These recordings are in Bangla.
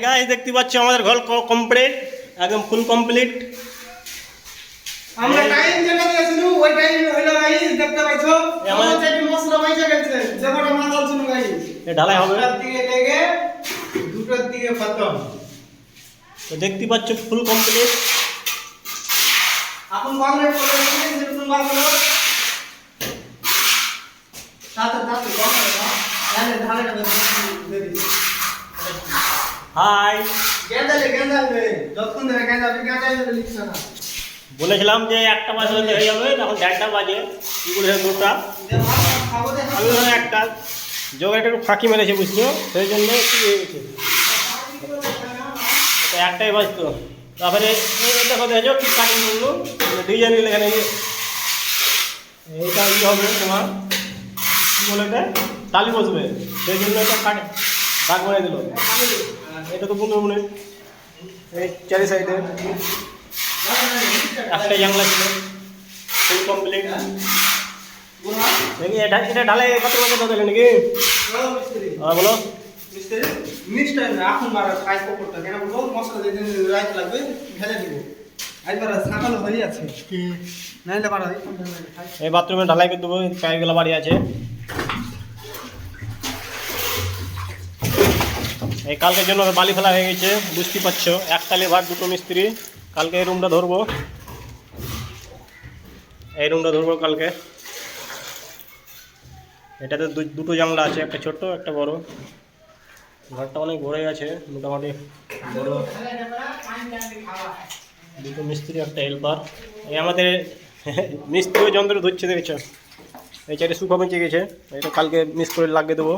গাইস দেখতে পাচ্ছ আমাদের ঘর কমপ্লিট একদম ফুল কমপ্লিট আমরা টাইম যেটা দিয়েছিল ওই টাইম হইল গাইস দেখতে পাইছো? আমাদের- চাইতে মশলা বাইচা গেছে। যেটা মাথাল ছিল গাইস এ ঢালাই হবে। দুটার দিকে লেগে দুটোর দিকে খতম। তো দেখতে পাচ্ছ ফুল কমপ্লিট এখন কংক্রিট করে দিয়েছি সেরকম বার করো তাতে তাতে কংক্রিট না ধারে ধারে দিদি হাই যতক্ষণ ধরে লিখছে না। বলেছিলাম যে একটা বাজে হলে হয়ে যাবে এখন দেড়টা বাজে। কি করে দুটা আমি ধরো একটা যোগাটা একটু ফাঁকি মেরেছে বুঝছ? সেই জন্য একটু ইয়ে হয়েছে। এটা একটাই বাজতো। তারপরে দেখো দেখো কি কাটিং করল ডিজাইন এখানে ইয়ে এইটা ইয়ে হবে তোমার? কি বলে এটা টালি বসবে। সেই জন্য এটা কাটে দাগ বানিয়ে দিল। এটা তো পনেরো মিনিট। এই চারি সাইডে। একটা জানলা ছিল। ফুল কমপ্লিট দেখি এটা এটা ঢালাই কত কত দিলে নাকি? হ্যাঁ বলো। এখন মারা কেন মশলা দিতে লাগবে ভেজে দিব। হয়ে এই বাথরুমে ঢালাই করে দেবো পাইপগুলো বাড়ি আছে। এই কালকের জন্য বালি ফেলা হয়ে গেছে, বুঝতে পারছ। একটা লেবার দুটো মিস্ত্রি। কালকে এই রুমটা ধরবো। এই রুমটা ধরবো কালকে। এটাতে দুটো জানলা আছে, একটা ছোট একটা বড়। ঘরটা অনেক বড়ই আছে মোটামুটি বড়। দুটো মিস্ত্রি, একটা হেল্পার এই আমাদের মিস্ত্রি যন্ত্র ধরছে, দেখেছ? এই চারটে সুখা বেঁচে গেছে। এটা কালকে মিস করে লাগিয়ে দেবো।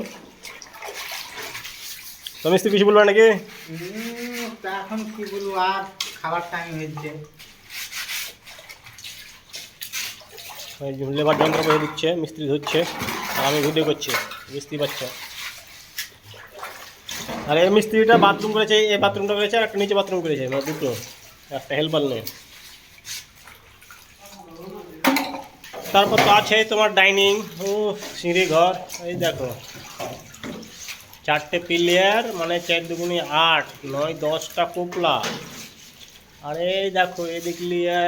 তো মিস্ত্রি কিছু বলবে নাকি? এখন কি বলব আর খাবার টাইম হয়েছে। লেবার যন্ত্র করে দিচ্ছে মিস্ত্রি ধরছে আর আমি ভিডিও করছি বুঝতেই পারছ। আর এই মিস্ত্রিটা বাথরুম করেছে এই বাথরুমটা করেছে আর একটা নিচে বাথরুম করেছে মানে দুটো। একটা হেল্পার নেই তারপর তো আছে তোমার ডাইনিং ও সিঁড়ি ঘর এই দেখো। চারটে পিলিয়ার মানে চার দুগুনি আট, নয় দশটা কোপলা। আর এই দেখো এদিক লিয়ে,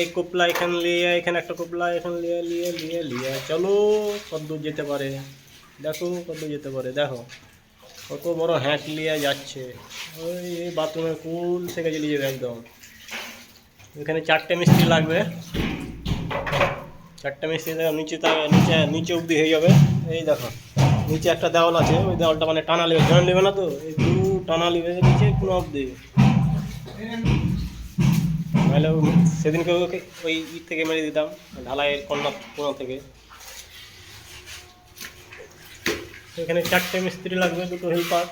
এই কোপলা এখানে লিয়ে, এখানে একটা কোপলা, এখানে লিয়ে লিয়ে লিয়ে লিয়ে। চলো, কত দূর যেতে পারে? দেখো, কত দূর যেতে পারে, দেখো। কত বড় হ্যাঁক লিয়ে যাচ্ছে। ওই, এই বাথরুমের কুল থেকে চলে যাবে একদম। এখানে চারটে মিস্ত্রি লাগবে। চারটে মিস্ত্রি নিচে নিচে নিচে অবধি হয়ে যাবে। এই দেখো। নিচে একটা দেওয়াল আছে, ওই দেওয়ালটা মানে টানা নেবে জয়েন নেবে না তো, এই দু টানা নেবে নিচে, কোনো অবধি। নাহলে ও- সেদিনকে ওকে ওই ইট থেকে মেরে দিতাম, ঢালাইয়ের কন্যা কোনা থেকে। এখানে চারটে মিস্ত্রি লাগবে, দুটো হেল্পার।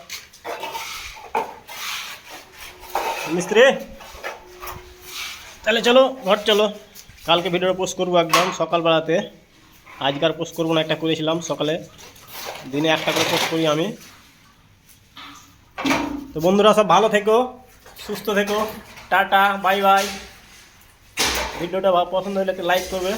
মিস্ত্রি, তাহলে চলো, ঘর চলো। কালকে ভিডিওটা পোস্ট করব একদম সকালবেলাতে। আজকার পোস্ট করব না, একটা করেছিলাম সকালে। দিনে একটা করে পোস্ট করি আমি। তো বন্ধুরা সব ভালো থেকো, সুস্থ থেকো, টাটা, বাই বাই। ভিডিওটা পছন্দ হলে লাইক করবে।